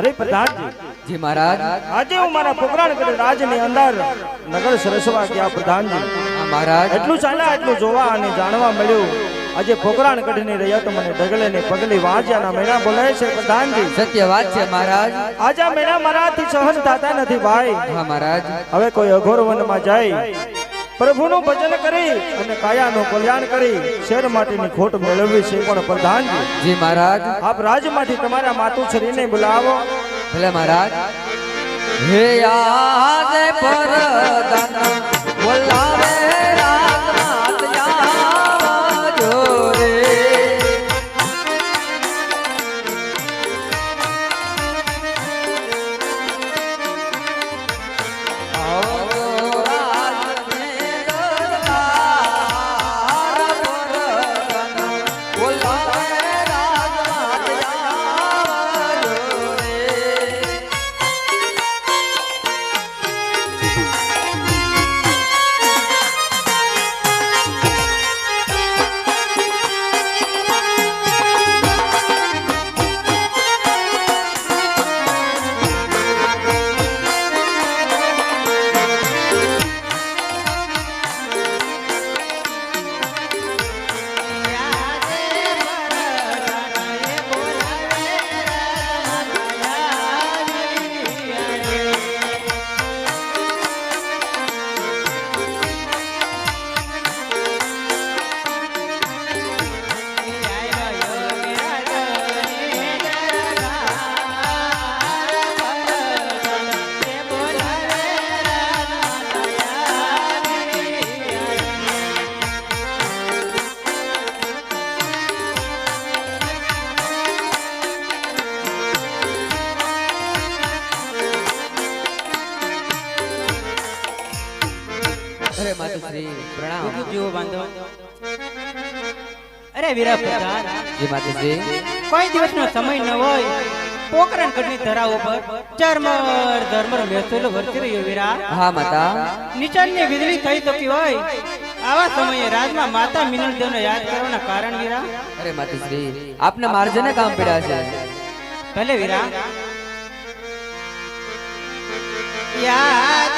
અરે પ્રધાનજી જી મહારાજ. આજે હું મારા પોકરાણગઢ રાજની અંદર નગર સરસવા ગયા પ્રધાનજી. મહારાજ. એટલું ચાલ્યા એટલું જોવા અને જાણવા મળ્યું. આજે પોકરાણગઢની રૈયત મને ડગલે ને પગલી વાંચ્યાના મેળા બોલાય છે પ્રધાનજી. સત્ય વાત છે મહારાજ. આજે મેળા મારાથી સહન થતા નથી ભાઈ. હા મહારાજ. હવે કોઈ અઘોર વનમાં જાય. પ્રભુનું ભજન કરી અને કાયાનું કલ્યાણ કરી શેર માટેની ખોટ મેળવવી છે પણ પ્રધાનજી જી મહારાજ. આપ રાજમાંથી તમારા માતુશ્રીને બોલાવો. ભલે મહારાજ. હે યાદ પરદાન બોલાવે જી માતાજી કોઈ દિવસનો સમય ન હોય. પોકરણ ગઢની ધરા ઉપર ચરમર ધર્મર મહેસૂલ વર્તી રહ્યો વીરા. હા માતા. નિચાનની વીજળી થઈ ચૂકી હોય. આવા સમયે રાજમાં માતા મિનલ દેવને યાદ કરવાના કારણ વીરા? અરે માતુશ્રી આપને માર્જને કામ પડ્યા છે. ભલે વીરા. યાદ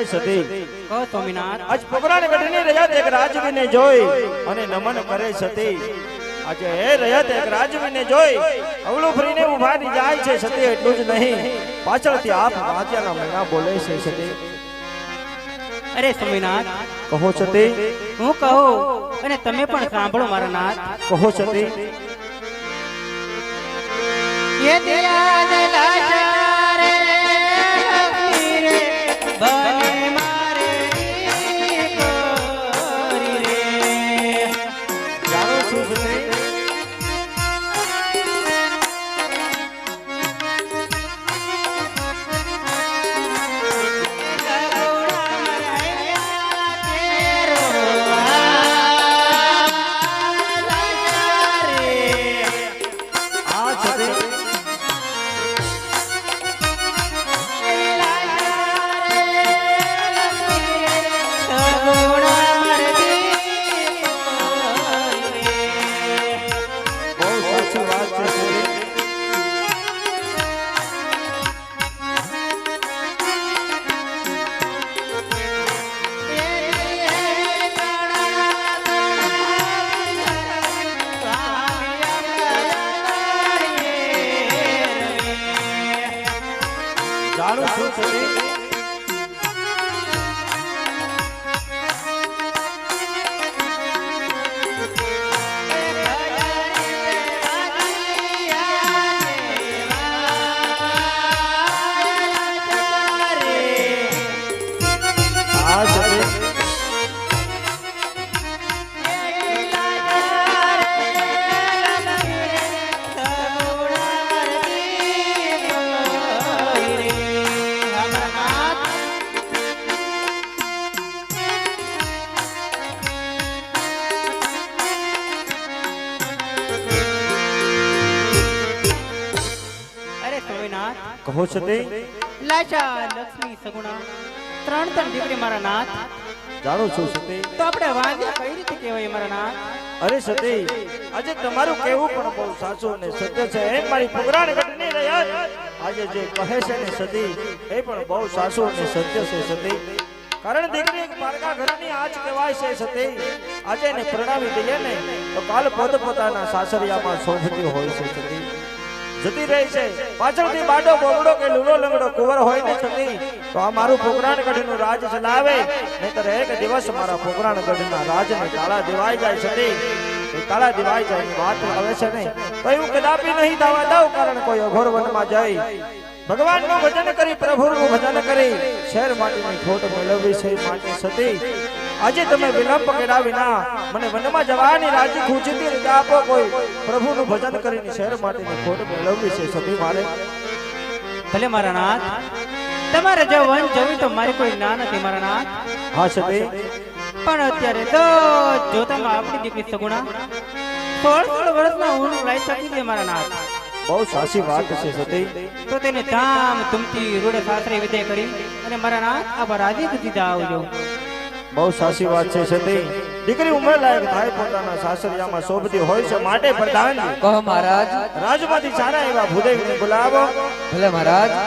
અરે સતી. કહો સ્વામિનાથ. આજ પોકરાને બેઠીની રજત એક રાજવીને જોઈ અને નમન કરે સતી. આજે હે રજત એક રાજવીને જોઈ. અવળું ફરીને ઊભા રહી જાય છે સતી એટલું જ નહીં. પાછળથી આપ વાંચ્યાના મહિના બોલે છે સતી. અરે સ્વામિનાથ. કહો સતી. હું કહું અને તમે પણ સાંભળો મારા નાથ. કહો સતી. યદિ યાદ છું સગુણા. ત્રણ ત્રણ દીકરી મારા નાથ જાણું છું સતી? તો આપણે વાગ્યા કઈ રીતે કહેવાય મારા નાથ અરે સતી આજે તમારું કહેવું પણ બહુ સાચું અને સત્ય છે. એમ મારી પુરાણ ઘટની રહ્યા આજે જે કહે છે ને સતી એ પણ બહુ સાચું અને સત્ય છે સતી. કારણ દીકરી એક પારકા ઘરની આજ કહેવાય છે સતી. આજે એને પ્રણાવી દઈએ ને તો કાલ પોત પોતાના સાસરિયામાં શોભતી હોય છે સતી. જતી રહી છે. પાછળથી બાડો બોબડો કે લૂલો લંગડો કુંવર હોય ને છતી, તો આ મારું પોકરાણ ગઢનું રાજ ચલાવે. નહીતર એક દિવસ મારા પોકરાણ ગઢના રાજને તાળા દેવાઈ જાય છતી. તાળા દેવાઈ જાય એની વાત આવે છે ને તો એવું કદાપી નહીં થવા દઉં કારણ કોઈ અઘોર વનમાં જઈ ભગવાનનું ભજન કરી, પ્રભુનું ભજન કરી. શેર માટીની ખોટ મેળવવી છે માટે સતી આજે તમે વિલંબ કર્યા વિના મને વનમાં જવાની રાજી ખૂચીતી રીતે આપો કોઈ. પ્રભુનું ભજન કરીને શહેર માટેની ખોટ મેળવવી છે સભી મારે. ભલે મારા નાથ તમારે જો વન જવું તો મારે કોઈ ના નથી મારા નાથ. હા સભી પણ અત્યારે તો જોતા આપણી દીકરી સગુણા સોળ સોળ વર્ષના ઊન લાઈ શકી છે મારા નાથ. બહુ સાચી વાત છે સતી. તો તેને ધામ તુમથી રૂડે સાસરે વિદાય કરી અને મારા નાથ આપ રાજી દીધા આવજો. બહુ સાચી વાત છે સતી. દીકરી ઉંમર લાયક થાય પોતાના સાસરિયામાં શોભતી હોય છે માટે પ્રધાન કહો મહારાજ. રાજમાંથી સારા એવા ભૂદેવને બોલાવો. ભલે મહારાજ.